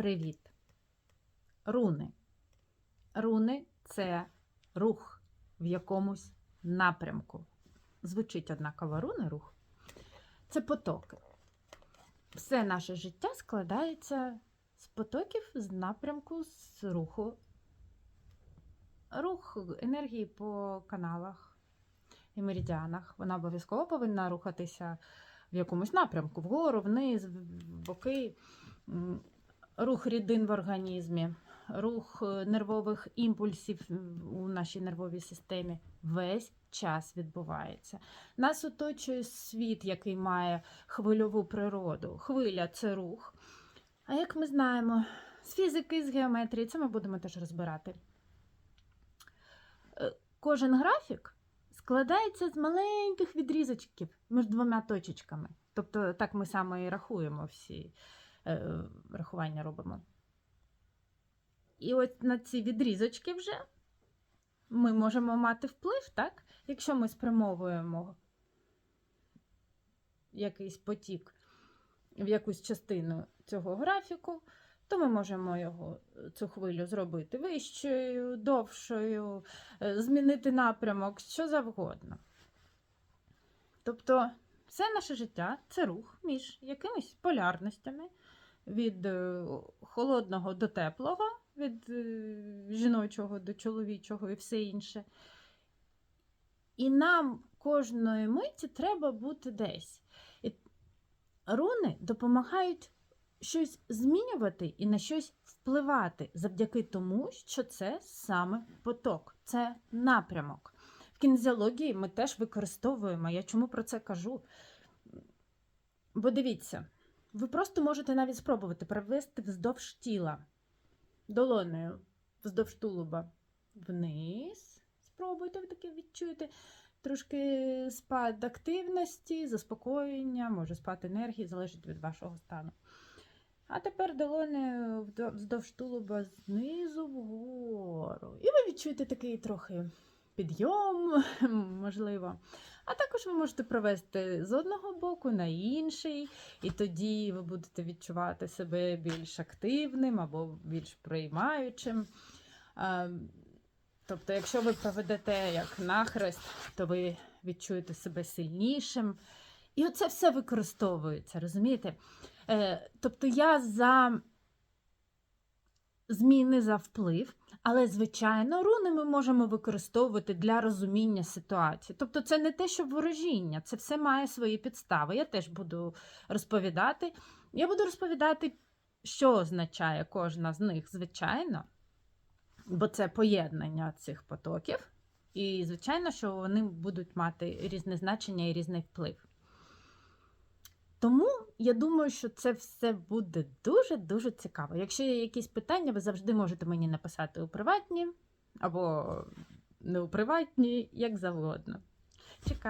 Привіт! Руни. Руни це рух в якомусь напрямку. Звучить однаково руни рух. Це потоки. Все наше життя складається з потоків з напрямку з руху. Рух енергії по каналах і меридіанах. Вона обов'язково повинна рухатися в якомусь напрямку, вгору, вниз, в боки. Рух рідин в організмі, рух е, нервових імпульсів у нашій нервовій системі весь час відбувається. Нас оточує світ, який має хвильову природу. Хвиля це рух. А як ми знаємо, з фізики, з геометрії, це ми будемо теж розбирати. Е, Кожен графік складається з маленьких відрізочків між двома точечками. Тобто, так ми саме і рахуємо всі е, рахування робимо. І от на ці відрізочки вже ми можемо мати вплив, так? Якщо ми спрямовуємо якийсь потік в якусь частину цього графіку, то ми можемо його, цю хвилю зробити вищою, довшою, е, змінити напрямок, що завгодно. Тобто, все наше життя це рух між якимись полярностями від е, холодного до теплого, від е, жіночого до чоловічого і все інше. І нам кожної миті треба бути десь. І руни допомагають щось змінювати і на щось впливати завдяки тому, що це саме поток, це напрямок. В кінезіології ми теж використовуємо. Я чому про це кажу? Бо дивіться, ви просто можете навіть спробувати провести вздовж тіла долонею вздовж тулуба вниз. Спробуйте, ви таке відчуєте. Трошки спад активності, заспокоєння, може спад енергії, залежить від вашого стану. А тепер долонею вздовж тулуба знизу вгору. І ви відчуєте такий трохи підйом, можливо. А також ви можете провести з одного боку на інший, і тоді ви будете відчувати себе більш активним або більш приймаючим. Тобто, якщо ви проведете як нахрест, то ви відчуєте себе сильнішим. І оце все використовується, розумієте? Е, Тобто я за зміни за вплив, але, звичайно, руни ми можемо використовувати для розуміння ситуації. Тобто, це не те, що ворожіння, це все має свої підстави. Я теж буду розповідати. Я буду розповідати, що означає кожна з них, звичайно, бо це поєднання цих потоків. І, звичайно, що вони будуть мати різне значення і різний вплив. Тому я думаю, що це все буде дуже-дуже цікаво. Якщо є якісь питання, ви завжди можете мені написати у приватні або не у приватні, як завгодно. Чекаю.